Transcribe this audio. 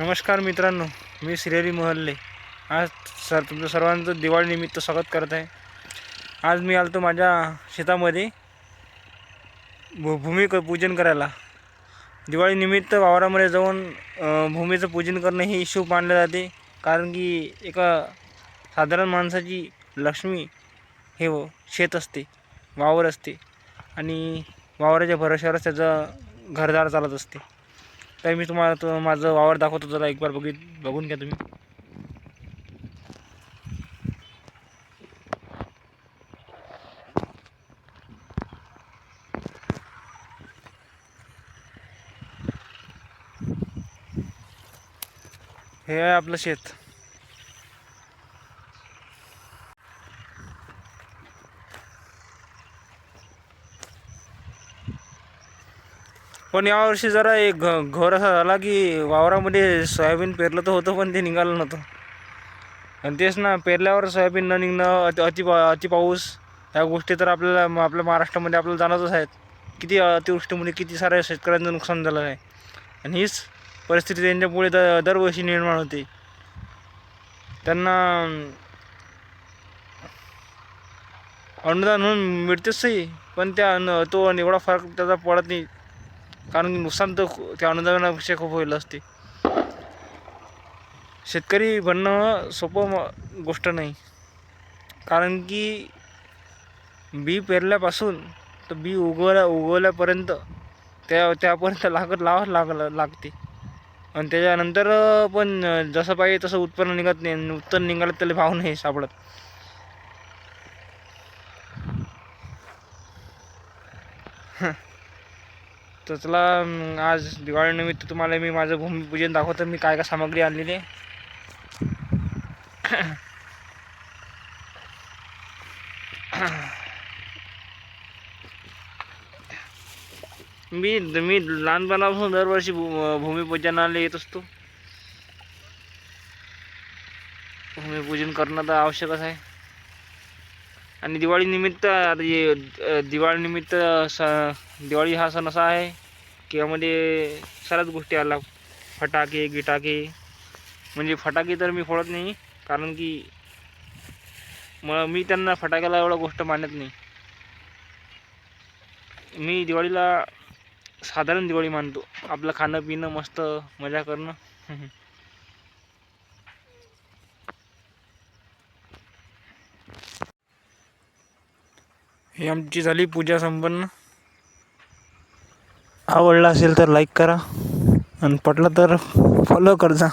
नमस्कार मित्रांनो मी श्रीहरी मोहल्ले. आज सर तुमचं सर्वांचं दिवाळीनिमित्त स्वागत करत आहे. आज मी आलो माझ्या शेतामध्ये भू भूमी क पूजन करायला. दिवाळीनिमित्त वावरामध्ये जाऊन भूमीचं पूजन करणं हे शुभ मानले जाते. कारण की एका साधारण माणसाची लक्ष्मी हे व- शेत असते वावर असते. आणि वावराच्या भरोश्यावरच त्याचं घरदार चालत असते. तर मी तुम्हाला तो माझं वावर दाखवतो जरा एक बार बघित बघून घ्या तुम्ही. हे आहे आपलं शेत. पण यावर्षी जरा एक घ घोर असा झाला की वावरामध्ये सोयाबीन पेरलं तर होतं पण ते निघालं नव्हतं. आणि तेच ना पेरल्यावर सोयाबीन न निघणं अति अति पा अति पाऊस ह्या गोष्टी तर आपल्याला म- आपल्या महाराष्ट्रामध्ये आपल्याला जाणतच आहेत. किती अतिवृष्टीमुळे किती साऱ्या शेतकऱ्यांचं नुकसान झालं आहे. आणि हीच परिस्थिती त्यांच्यामुळे द दरवर्षी निर्माण होते. त्यांना अनुदान म्हणून मिळतेच सही पण त्या तो एवढा फरक त्याचा पडत नाही. कारण की नुकसान तर त्या अनुदानापेक्षा खूप होईल असते. शेतकरी बनणं सोपं गोष्ट नाही. कारण की बी पेरल्यापासून तर बी उगवल्या उगवल्यापर्यंत त्या त्यापर्यंत लागत लावाच लाग लागते. आणि त्याच्यानंतर पण जसं पाहिजे तसं उत्पन्न निघत नाही उत्पन्न निघालं त्याला भाव नाही सापडत. तर चला आज दिवाळीनिमित्त तुम्हाला मी माझं भूमिपूजन दाखवतो. मी काय काय सामग्री आणलेली आहे. मी मी लहानपणापासून दरवर्षी भू भूमिपूजनाला येत असतो. भूमिपूजन करणं तर आवश्यकच आहे. आणि दिवाळीनिमित्त आता दिवाळीनिमित्त स दिवाळी हा सण असा आहे की यामध्ये सर्वच गोष्टी आल्या. फटाके गिटाके. म्हणजे फटाके तर मी फोडत नाही कारण की मग मी त्यांना फटाक्याला एवढं गोष्ट मानत नाही. मी दिवाळीला साधारण दिवाळी मानतो. आपलं खाणं पिणं मस्त मजा करणं. ही आमची झाली पूजा संपन्न. आवडला असेल तर लाईक करा. आणि पटलं तर फॉलो कर जा